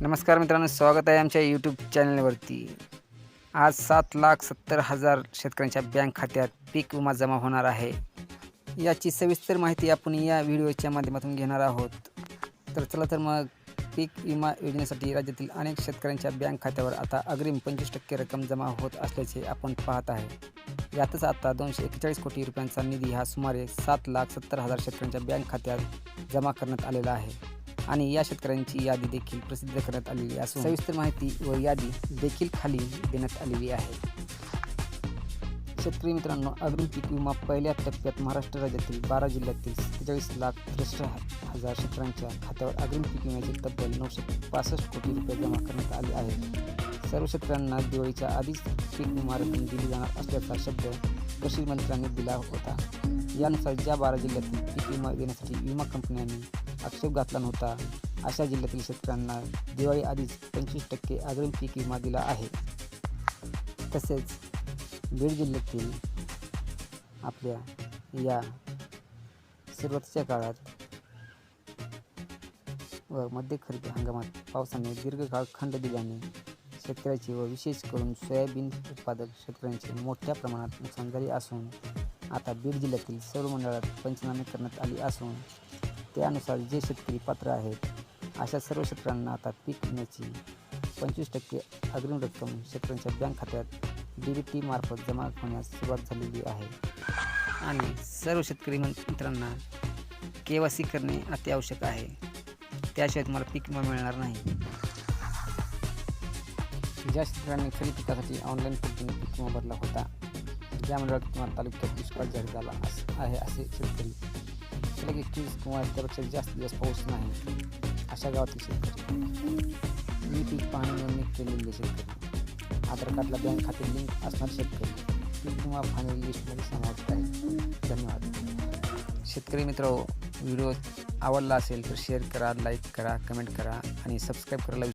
नमस्कार मित्रांनो स्वागत आहे आमच्या यूट्यूब चॅनलवरती आज सात लाख सत्तर हजार शेतकऱ्यांच्या बँक खात्यात पीक विमा जमा होणार आहे. याची सविस्तर माहिती आपण या व्हिडिओच्या माध्यमातून घेणार आहोत. तर चला तर मग पीक विमा योजनेसाठी राज्यातील अनेक शेतकऱ्यांच्या बँक खात्यावर आता अग्रिम पंचवीस टक्के रक्कम जमा होत असल्याचे आपण पाहत आहे. यातच आता दोनशे एक्केचाळीस कोटी रुपयांचा निधी हा सुमारे सात लाख सत्तर हजार शेतकऱ्यांच्या बँक खात्यात जमा करण्यात आलेला आहे. आणि या शेतकऱ्यांची यादी देखील प्रसिद्ध करण्यात आलेली असून सविस्तर माहिती व यादी देखील खाली देण्यात आलेली आहे. शेतकरी मित्रांनो अग्रिम पीक विमा पहिल्या टप्प्यात महाराष्ट्र राज्यातील बारा जिल्ह्यातील सत्तेचाळीस लाख त्रेसष्ट हजार शेतकऱ्यांच्या खात्यावर अग्रिम पीक विम्याचे तब्बल नऊशे पासष्ट कोटी रुपये जमा करण्यात आले आहेत. सर्व शेतकऱ्यांना दिवाळीच्या आधीच पीक विमा रक्कम दिली जाणार असल्याचा शब्द कृषी मंत्र्यांनी दिला होता. यानुसार ज्या बारा जिल्ह्यातील पीक विमा देण्यासाठी विमा कंपन्यांनी आक्षेप घातला नव्हता अशा जिल्ह्यातील शेतकऱ्यांना दिवाळी आधीच पंचवीस टक्के अग्रिम पीक विमा दिला आहे. तसेच बीड जिल्ह्यातील आपल्या या सुरुवातीच्या काळात व मध्य खरीप हंगामात पावसाने दीर्घकाळ खंड दिल्याने शेतकऱ्याची व विशेष करून सोयाबीन उत्पादक शेतकऱ्यांचे मोठ्या प्रमाणात नुकसान झाले असून आता बीड जिल्ह्यातील सर्व मंडळात पंचनामे करण्यात आली असून त्यानुसार जे शेतकरी पात्र आहेत अशा सर्व शेतकऱ्यांना आता पीक विम्याची पंचवीस टक्के अग्रिम रक्कम शेतकऱ्यांच्या बँक खात्यात डी बी टी मार्फत जमा होण्यास सुरुवात झालेली आहे. आणि सर्व शेतकरी मित्रांना के वाय सी करणे अत्यावश्यक आहे. त्याशिवाय तुम्हाला पीक विमा मिळणार नाही. ज्या शेतकऱ्यांनी खरी पिकासाठी ऑनलाईन पद्धतीने पीक विमा भरला होता या मंडळात तुम्हाला तालुक्यात दुष्काळ जाहीर झाला आहे असे शेतकरी सलग एकवीस किंवा त्यापेक्षा जास्त जास्त पाऊस नाही अशा गावातील शेतकरी. मी पीक पाहणी नोंदणी केलेले शेतकरी. आधार कार्डला बँक खाते लिंक असणारे शेतकरी. पीक विमा पाहणी लिस्टमध्ये समाविष्ट आहे. धन्यवाद. शेतकरी मित्र व्हिडिओ आवडला असेल तर शेअर करा लाईक करा कमेंट करा आणि सबस्क्राईब करायला